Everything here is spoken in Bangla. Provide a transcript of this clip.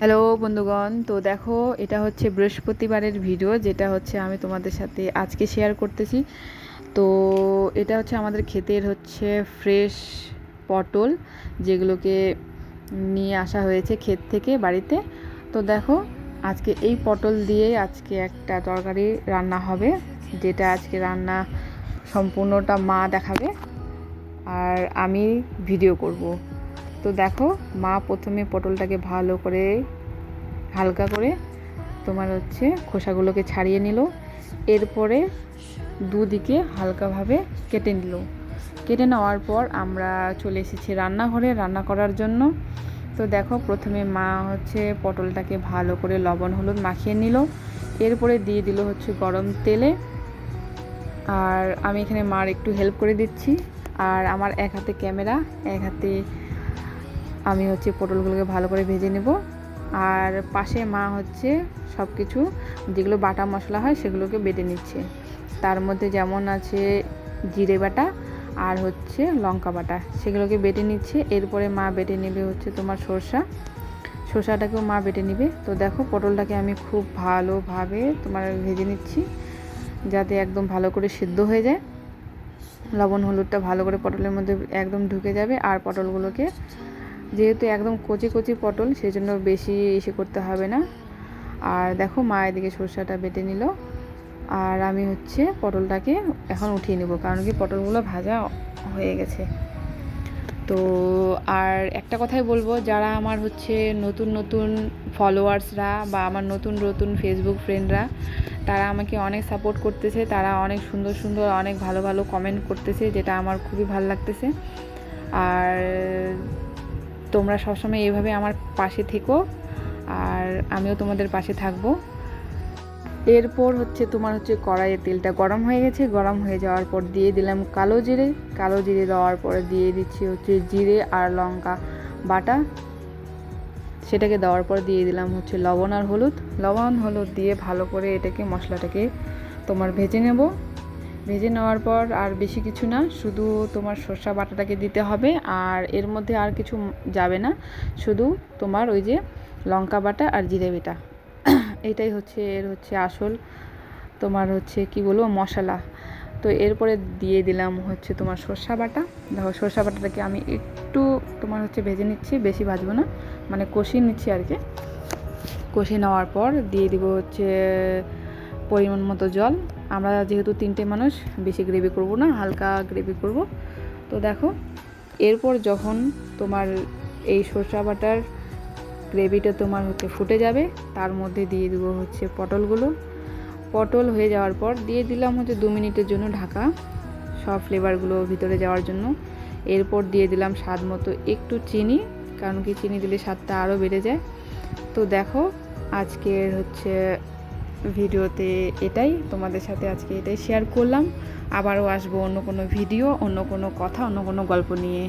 হ্যালো বন্ধুগণ। তো দেখো, এটা হচ্ছে বৃহস্পতিবারের ভিডিও যেটা হচ্ছে আমি তোমাদের সাথে আজকে শেয়ার করতেছি। তো এটা হচ্ছে আমাদের ক্ষেতের হচ্ছে ফ্রেশ পটল, যেগুলোকে নিয়ে আসা হয়েছে ক্ষেত থেকে বাড়িতে। তো দেখো, আজকে এই পটল দিয়ে আজকে একটা তরকারি রান্না হবে, যেটা আজকে রান্না সম্পূর্ণটা মা দেখাবে, আর আমি ভিডিও করব। তো দেখো, মা প্রথমে পটলটাকে ভালো করে হালকা করে তোমার হচ্ছে খোসাগুলোকে ছাড়িয়ে নিল। এরপরে দুদিকে হালকাভাবে কেটে নিল। কেটে নেওয়ার পর আমরা চলে এসেছি রান্নাঘরে রান্না করার জন্য। তো দেখো, প্রথমে মা হচ্ছে পটলটাকে ভালো করে লবণ, হলুদ মাখিয়ে নিল। এরপরে দিয়ে দিল হচ্ছে গরম তেলে। আর আমি এখানে মার একটু হেল্প করে দিচ্ছি। আর আমার এক হাতে ক্যামেরা, এক হাতে আমি হচ্ছে পটলগুলোকে ভালো করে ভেজে নেব। আর পাশে মা হচ্ছে সব কিছু যেগুলো বাটা মশলা হয় সেগুলোকে বেটে নিচ্ছে। তার মধ্যে যেমন আছে জিরে বাটা আর হচ্ছে লঙ্কা বাটা, সেগুলোকে বেটে নিচ্ছে। এরপরে মা বেটে নেবে হচ্ছে তোমার সরষা। শসাটাকেও মা বেটে নিবে। তো দেখো পটলটাকে আমি খুব ভালোভাবে তোমার ভেজে নিচ্ছি, যাতে একদম ভালো করে সিদ্ধ হয়ে যায়। লবণ হলুদটা ভালো করে পটলের মধ্যে একদম ঢুকে যাবে। আর পটলগুলোকে যেহেতু একদম কচি কচি পটল সেই জন্য বেশি ইসে করতে হবে না। আর দেখো মা এদিকে সরষাটা বেটে নিল। আর আমি হচ্ছে পটলটাকে এখন উঠিয়ে নেব, কারণ কি পটলগুলো ভাজা হয়ে গেছে। তো আর একটা কথাই বলব, যারা আমার হচ্ছে নতুন নতুন ফলোয়ার্সরা বা আমার নতুন নতুন ফেসবুক ফ্রেন্ডরা তারা আমাকে অনেক সাপোর্ট করতেছে, তারা অনেক সুন্দর সুন্দর অনেক ভালো ভালো কমেন্ট করতেছে, যেটা আমার খুবই ভালো লাগতেছে। আর তোমরা সবসময় এইভাবে আমার পাশে থেকো আর আমিও তোমাদের পাশে থাকব। এরপর হচ্ছে তোমার হচ্ছে কড়াইয়ে তেলটা গরম হয়ে গেছে। গরম হয়ে যাওয়ার পর দিয়ে দিলাম কালো জিরে। কালো জিরে দেওয়ার পরে দিয়ে দিচ্ছি হচ্ছে জিরে আর লঙ্কা বাটা। সেটাকে দেওয়ার পর দিয়ে দিলাম হচ্ছে লবণ আর হলুদ। লবণ, হলুদ দিয়ে ভালো করে এটাকে মশলাটাকে তোমার ভেজে নেব। ভেজে নেওয়ার পর আর বেশি কিছু না, শুধু তোমার সর্ষা বাটাটাকে দিতে হবে আর এর মধ্যে আর কিছু যাবে না, শুধু তোমার ওই যে লঙ্কা বাটা আর জিরে বেটা। এটাই হচ্ছে, এর হচ্ছে আসল তোমার হচ্ছে কি বলব, মশলা। তো এরপরে দিয়ে দিলাম হচ্ছে তোমার সর্ষা বাটা। দেখো সর্ষা বাটাটাকে আমি একটু তোমার হচ্ছে ভেজে নিচ্ছি, বেশি ভাজবো না মানে কষিয়ে নিচ্ছি আর কি। কষিয়ে নেওয়ার পর দিয়ে দিব হচ্ছে পরিমাণ মতো জল। আমরা যেহেতু তিনটে মানুষ, বেশি গ্রেভি করব না, হালকা গ্রেভি করব। তো দেখো, এরপর যখন তোমার এই সর্ষা বাটার গ্রেভিটা তোমার হচ্ছে ফুটে যাবে, তার মধ্যে দিয়ে দেবো হচ্ছে পটলগুলো। পটল হয়ে যাওয়ার পর দিয়ে দিলাম হচ্ছে দু মিনিটের জন্য ঢাকা, সব ফ্লেভারগুলো ভিতরে যাওয়ার জন্য। এরপর দিয়ে দিলাম স্বাদ মতো একটু চিনি, কারণ কি চিনি দিলে স্বাদটা আরও বেড়ে যায়। তো দেখো, আজকের হচ্ছে ভিডিওতে এটাই, তোমাদের সাথে আজকে এটাই শেয়ার করলাম। আবারও আসব অন্য কোনো ভিডিও অন্য কোনো কথা, অন্য কোনো গল্প নিয়ে।